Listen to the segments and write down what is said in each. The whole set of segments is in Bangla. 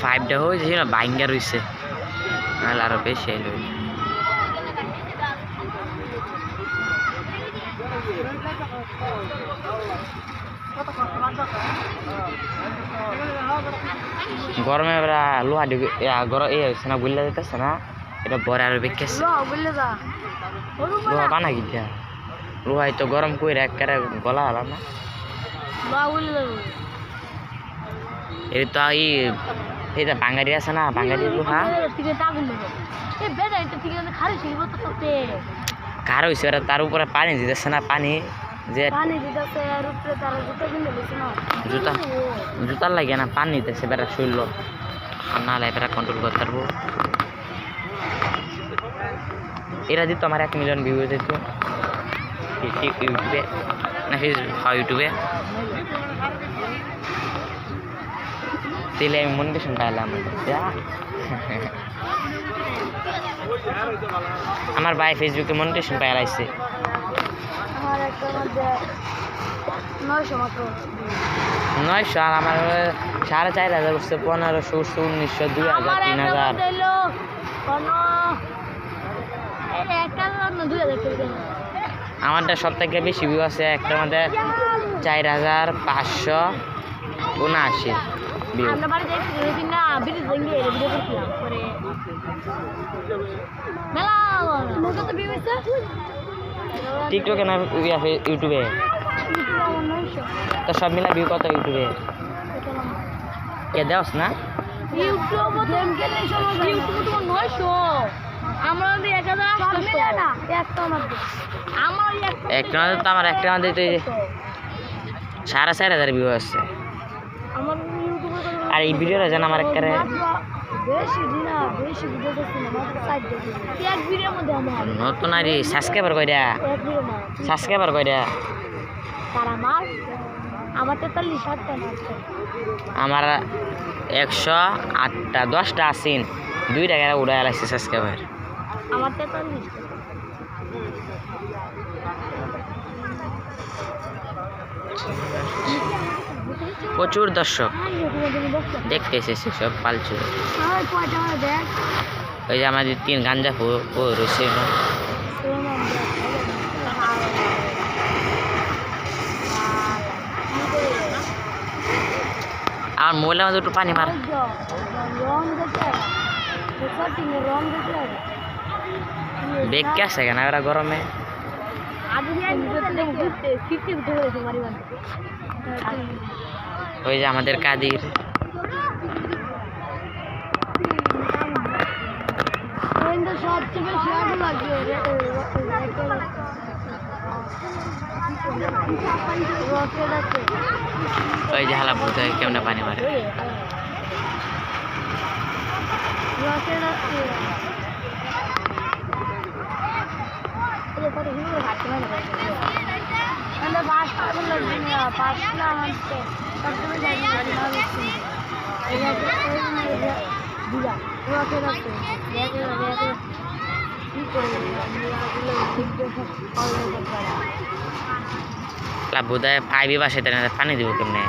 ফাইভটা হয়েছে না বাইঙ্গা রয়েছে নাহলে আরও বেশি এলো গরমে এবার লোহা ঢুকে গরম এ হয়েছে না গুল্লা যেতেছে না? এটা বরে আরও বেঁকেছে। লোহা বানা গিয়া লোহাই তো গরম করে একেবারে গলা হলাম না এই যে বাঙালি আছে না, বাঙালি লোহা কার হয়েছে তার উপরে পানি দিতেছে না, পানি? যে জুতা, জুতার লাগে না, পানি দিতেছে বেড়া শরীর আর না লাগে বেড়া কন্ট্রোল করতে পারব। এরা দিত আমার এক মিলিয়ন ভিউ দিত। ইউটিউবে, না, ফেসবুক হ্যাঁ ইউটিউবে। তাহলে আমি মনিটেশন পাইলাম। আমার ভাই ফেসবুকে মনিটেশন পাই লাইছে আমার নয়শো আর আমার সাড়ে চার হাজার উঠছে পনেরোশো উঠছে উনিশশো দুই হাজার তিন হাজার। আমারটা সব থেকে বেশি ভিউ আছে একটা মধ্যে চার হাজার পাঁচশো উনআশি। আমরা বাড়ি যাই সেদিন না ব্রিজ ভেঙে ভিডিও করছিলাম পরে মেলা মোটা তো বিয়ে হয়েছে টিকটকে না ইয়া ইউটিউবে তো সব মিলা ভিউ কত ইউটিউবে কে দেওস না? ইউটিউব গেম খেলে সময় ইউটিউব তো নয়শো। আমরা যদি এক হাজার আটশো। না একটা মধ্যে আমার একটা একটা তো আমার একটা মধ্যে তো এই যে সাড়ে চার হাজার ভিউ আছে আমার আর এই ভিডিওটা যেন আমার একটা নতুন আর সাবস্ক্রাইবার কইরা সাবস্ক্রাইবার কইরা আমার আমার একশো আটটা, দশটা আসিন দুই টাকা উড়াই লাগছে সাবস্ক্রাইবার আমার তেতাল্লিশ প্রচুর দর্শক। দেখতে এসেছে সব পালছু আমার কয়টা আমার দেখ ওই যে আমাদের তিন গাঞ্জা রয়েছে। আমার মোবাইলের মধ্যে একটু পানি মার। বেগ কে আসে কেন ওরা গরমে। ওই যে আমাদের কাদির। ওই যে হালা ভূত হয় কেমনে পানি মারে? রকেট আছে এই কত হিরো হাঁটতে পারে আমরা বাস পাবো লাগবে না পাঁচ না হাঁটতে সবসময় যাই না না হচ্ছে এই যে দিলা রকেট আছে দেখে দেখে কি করে ভূত পাইবি বাসে না পানি দিব কেমনে?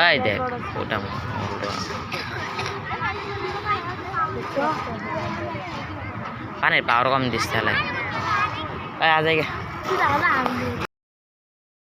ওই দেখ ওটা। পানির পাওয়ার কম দিচ্ছে তাহলে। আজ